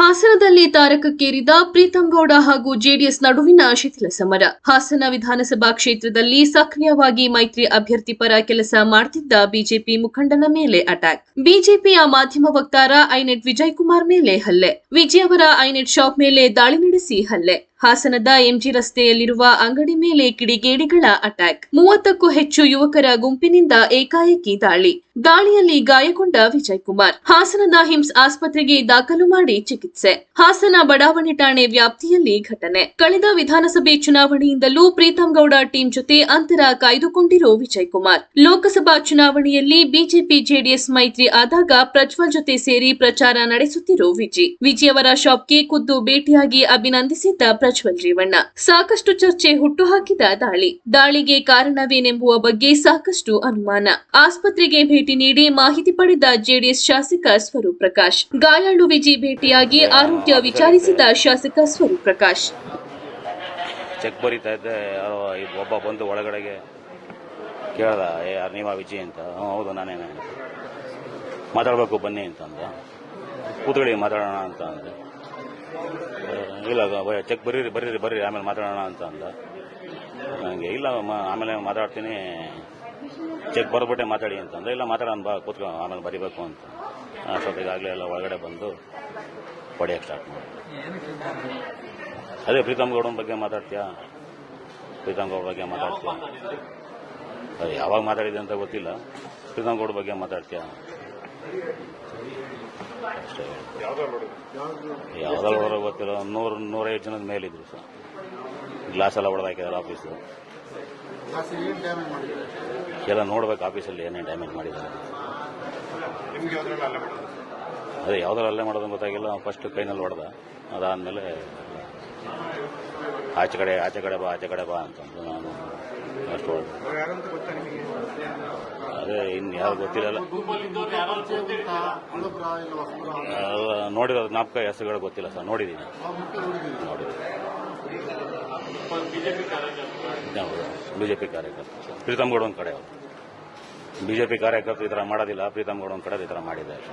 ಹಾಸನದಲ್ಲಿ ತಾರಕಕ್ಕೇರಿದ ಪ್ರೀತಂ ಗೌಡ ಹಾಗೂ ಜೆಡಿಎಸ್ ನಡುವಿನ ಶಿಥಿಲ ಸಮರ. ಹಾಸನ ವಿಧಾನಸಭಾ ಕ್ಷೇತ್ರದಲ್ಲಿ ಸಕ್ರಿಯವಾಗಿ ಮೈತ್ರಿ ಅಭ್ಯರ್ಥಿ ಪರ ಕೆಲಸ ಮಾಡುತ್ತಿದ್ದ ಬಿಜೆಪಿ ಮುಖಂಡನ ಮೇಲೆ ಅಟ್ಯಾಕ್. ಬಿಜೆಪಿಯ ಮಾಧ್ಯಮ ವಕ್ತಾರ ಐನೆಟ್ ವಿಜಯ್ ಕುಮಾರ್ ಮೇಲೆ ಹಲ್ಲೆ. ವಿಜಯ್ ಅವರ ಐನೆಟ್ ಶಾಪ್ ಮೇಲೆ ದಾಳಿ ನಡೆಸಿ ಹಲ್ಲೆ. ಹಾಸನದ ಎಂಜಿ ರಸ್ತೆಯಲ್ಲಿರುವ ಅಂಗಡಿ ಮೇಲೆ ಕಿಡಿಗೇಡಿಗಳ ಅಟ್ಯಾಕ್. ಮೂವತ್ತಕ್ಕೂ ಹೆಚ್ಚು ಯುವಕರ ಗುಂಪಿನಿಂದ ಏಕಾಏಕಿ ದಾಳಿ. ದಾಳಿಯಲ್ಲಿ ಗಾಯಗೊಂಡ ವಿಜಯ್ ಕುಮಾರ್ ಹಾಸನದ ಹಿಮ್ಸ್ ಆಸ್ಪತ್ರೆಗೆ ದಾಖಲು ಮಾಡಿ ಚಿಕಿತ್ಸೆ. ಹಾಸನ ಬಡಾವಣೆ ಠಾಣೆ ವ್ಯಾಪ್ತಿಯಲ್ಲಿ ಘಟನೆ. ಕಳೆದ ವಿಧಾನಸಭೆ ಚುನಾವಣೆಯಿಂದಲೂ ಪ್ರೀತಂ ಗೌಡ ಟೀಂ ಜೊತೆ ಅಂತರ ಕಾಯ್ದುಕೊಂಡಿರೋ ವಿಜಯ್ ಕುಮಾರ್ ಲೋಕಸಭಾ ಚುನಾವಣೆಯಲ್ಲಿ ಬಿಜೆಪಿ ಜೆಡಿಎಸ್ ಮೈತ್ರಿ ಆದಾಗ ಪ್ರಜ್ವಲ್ ಜೊತೆ ಸೇರಿ ಪ್ರಚಾರ ನಡೆಸುತ್ತಿರೋ ವಿಜಿ. ವಿಜಿ ಅವರ ಶಾಪ್ಗೆ ಖುದ್ದು ಭೇಟಿಯಾಗಿ ಅಭಿನಂದಿಸಿದ್ದ ಪ್ರಜ್ವಲ್ ರೇವಣ್ಣ ಸಾಕಷ್ಟು ಚರ್ಚೆ ಹುಟ್ಟುಹಾಕಿದ ದಾಳಿ. ದಾಳಿಗೆ ಕಾರಣವೇನೆಂಬುವ ಬಗ್ಗೆ ಸಾಕಷ್ಟು ಅನುಮಾನ. ಆಸ್ಪತ್ರೆಗೆ ಭೇಟಿ ನೀಡಿ ಮಾಹಿತಿ ಪಡೆದ ಜೆಡಿಎಸ್ ಶಾಸಕ ಸ್ವರೂಪ್ ಪ್ರಕಾಶ್ ಗಾಯಾಳು ವಿಜಿ ಭೇಟಿಯಾಗಿ ಆರೋಗ್ಯ ವಿಚಾರಿಸಿದ ಶಾಸಕ ಸ್ವರೂಪ್ ಪ್ರಕಾಶ್ ಚೆಕ್ ಬರೀತಾ ಇದ್ದೆ ಒಬ್ಬ ಬಂದು ಒಳಗಡೆಗೆ ಕೇಳ್ದ ಏ ವಿಜಯ್ ಅಂತ. ಹೌದು ನಾನೇನೆ. ಮಾತಾಡಬೇಕು ಬನ್ನಿ ಅಂತಂದ. ಕೂತ್ಕೊಳ್ಳಿ ಮಾತಾಡೋಣ ಅಂತ ಅಂದೆ. ಆ, ಇಲ್ಲ ಚೆಕ್ ಬರೀರಿ ಬರೀರಿ ಬರೀರಿ. ಆಮೇಲೆ ಮಾತಾಡೋಣ ಅಂತ ಅಂದ. ನನಗೆ ಇಲ್ಲ ಆಮೇಲೆ ಮಾತಾಡ್ತೀನಿ. ಚೆಕ್ ಬರ್ಬಿಟ್ಟೆ ಮಾತಾಡಿ ಅಂತ ಅಂತಂದ್ರೆ ಇಲ್ಲ, ಮಾತಾಡೋಣ, ಬಾ, ಕೂತ್ಕೊ, ಆಮೇಲೆ ಬರಿಬೇಕು ಅಂತ. ಅಷ್ಟೊತ್ತಿಗಾಗಲೇ ಎಲ್ಲ ಒಳಗಡೆ ಬಂದು ಹೊಡೆಯಕ್ಕೆ ಸ್ಟಾರ್ಟ್ ಮಾಡಿ ಅದೇ, ಪ್ರೀತಮ್ ಗೌಡನ ಬಗ್ಗೆ ಮಾತಾಡ್ತೀಯಾ? ಪ್ರೀತಮ್ ಗೌಡ ಬಗ್ಗೆ ಮಾತಾಡ್ತೀಯಾ? ಅದು, ಯಾವಾಗ ಮಾತಾಡಿದೆ ಅಂತ ಗೊತ್ತಿಲ್ಲ. ಪ್ರೀತಮ್ ಗೌಡ ಬಗ್ಗೆ ಮಾತಾಡ್ತೀಯಾ? ಯಾವ್ದ್ರಲ್ಲಿ ಹೊರಗೆ ಗೊತ್ತಿಲ್ಲ. ನೂರ ನೂರು ನೂರೈವತ್ತು ಜನದ ಮೇಲಿದ್ರು ಸರ್. ಗ್ಲಾಸ್ ಎಲ್ಲ ಹೊಡೆದಾಕಿದ್ದಾರೆ ಆಫೀಸು. ಎಲ್ಲ ನೋಡ್ಬೇಕು ಆಫೀಸಲ್ಲಿ ಏನೇನು ಡ್ಯಾಮೇಜ್ ಮಾಡಿದ್ದಾರೆ. ಅದೇ ಯಾವ್ದಾರು ಅಲ್ಲೇ ಮಾಡೋದು ಗೊತ್ತಾಗಿಲ್ಲ. ಫಸ್ಟ್ ಕೈನಲ್ಲಿ ಹೊಡೆದ. ಅದಾದ್ಮೇಲೆ ಆಚೆ ಕಡೆ ಆಚೆ ಕಡೆ ಬಾ ಆಚೆ ಕಡೆ ಬಾ ಅಂತಂದು ನಾನು ಅದೇ, ಇನ್ನು ಯಾರು ಗೊತ್ತಿರಲ್ಲ. ನೋಡಿರೋದು ನೋಡಿರೋ ಜ್ಞಾಪಕ ಹೆಸರುಗಳು ಗೊತ್ತಿಲ್ಲ ಸರ್, ನೋಡಿದೀನಿ. ಬಿಜೆಪಿ ಕಾರ್ಯಕರ್ತ ಪ್ರೀತಮ್ ಗೌಡ ಒಂದು ಕಡೆ ಬಿಜೆಪಿ ಕಾರ್ಯಕರ್ತರು ಈ ಥರ ಮಾಡೋದಿಲ್ಲ, ಪ್ರೀತಮ್ ಗೌಡ ಒಂದು ಕಡೆ ಈ ಥರ ಮಾಡಿದ್ದಾರೆ.